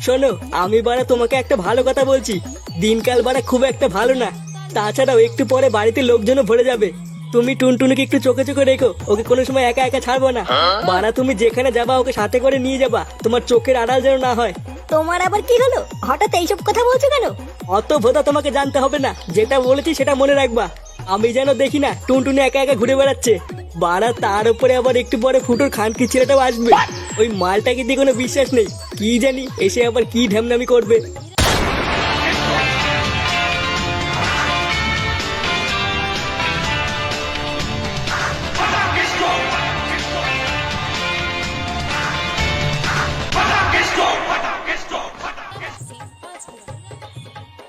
শোনো আমি বারা তোমাকে একটা ভালো কথা বলছি। দিনকাল বারা খুব একটা ভালো না। তাছাড়াও একটু পরে বাড়িতে লোকজনও ভরে যাবে। তুমি টুনটুনিকে একটু চোখে চোখে রেখো ওকে কোনো সময় একা একা ছাড়বো না। বারা তুমি যেখানে যাবা ওকে সাথে করে নিয়ে যাবা। তোমার চোখের আড়াল যেন না হয়। তোমার আবার কি হলো? হঠাৎ এইসব কথা বলছো কেন? অত ভোদা তোমাকে জানতে হবে না। যেটা বলেছি সেটা মনে রাখবা। আমি যেন দেখি না টুনটুনি একা একা ঘুরে বেড়াচ্ছে। বাড়া তার উপরে আবার একটু পরে ফুটোর খানকি ছেলেটাও আসবে। ওই মালটাকে দিয়ে কোনো বিশ্বাস নেই। কি জানি এসে আবার কি ঢ্যামনামি করবে?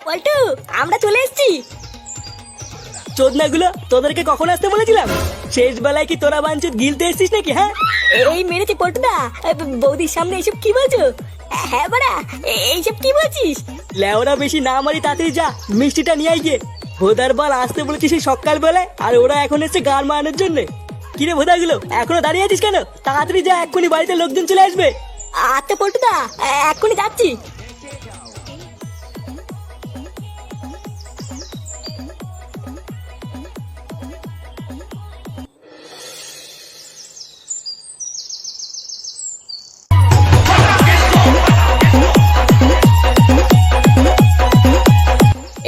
পল্টু আমরা চলে এসেছি। চোদনাগুলো তোদেরকে কখন আসতে বলেছিলাম? শেষ বেলায় কি তোরা বাঞ্চুত গিলতে এসছিস নাকি হ্যাঁ? এই মেরেছে পল্টুদা এ, বৌদির সামনে এইসব কি বলছো? হ্যাঁ বাড়া এইসব কি বলছিস? লেওরা বেশি না মারি তাড়াতাড়ি যা মিষ্টিটা নিয়ে গিয়ে। ভোদার বাল আসতে বলেছিস সেই সকাল বেলায় আর ওরা এখন এসছে গান মারানোর জন্য। কিরে ভোদাগুলো এখনও দাঁড়িয়ে আছিস কেন? তাড়াতাড়ি যা এক্ষুনি বাড়িতে লোকজন চলে আসবে। আচ্ছা পল্টুদা এক্ষুনি যাচ্ছি।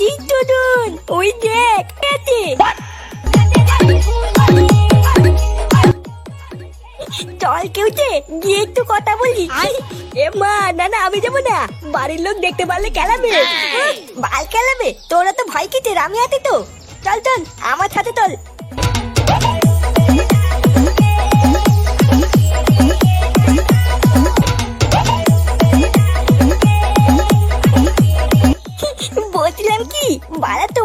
আলি টুডুন ওই দেখ এতে চল কেউছে গিয়ে একটু কথা বলি। এ মা না না আমি যাব না। বাড়ির লোক দেখতে পারলে খেলাবে। বাল খেলাবে। তোরা তো ভয় কেটে আমি আছি তো। চল চল আমার সাথে চল।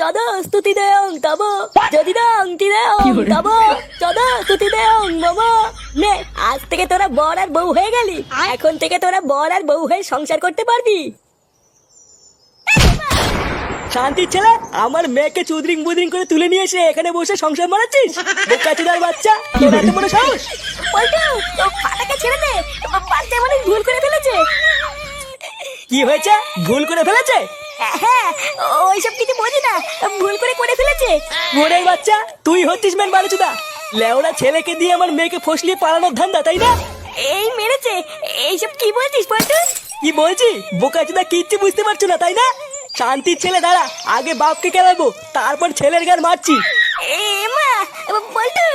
তদ স্তুতি দেয়ং তব যদি দং তিদয়ং তব তদ স্তুতি দেয়ং মম। নে আজ থেকে তোরা বর আর বউ হয়ে গেলি। এখন থেকে তোরা বর আর বউ হয়ে সংসার করতে পারবি। শান্তির ছেলে আমার মেয়েকে চুদরিং বুদরিং করে তুলে নিয়ে এসে এখানে বসে সংসার মারাচ্ছিস? বোকাচুদার বাচ্চা তোর এত বড় সাহস? পল্টু ও ফাটাকে ছেড়ে দে। বাচ্চা মানে ভুল করে ফেলেছে। কি হয়েছে? ভুল করে ফেলেছে? হ্যাঁ ওইসব কিছু বোঝে না ভুল করে করে ফেলেছে। মোড়ের বাচ্চা তুই হচ্ছিস মেন বালুচুদা। লেওড়া ছেলেকে দিয়ে আমার মেয়েকে ফসলিয়ে পালানোর ধান্দা তাই না? এই মেরেছে এইসব কি বলছিস পল্টু কি বলছি? বোকাচুদা কিচ্ছু বুঝতে পারছ না তাই না? শান্তির ছেলে দাঁড়া আগে বাপকে কেলাবো তারপর ছেলের গান মারছি। এ মা পল্টু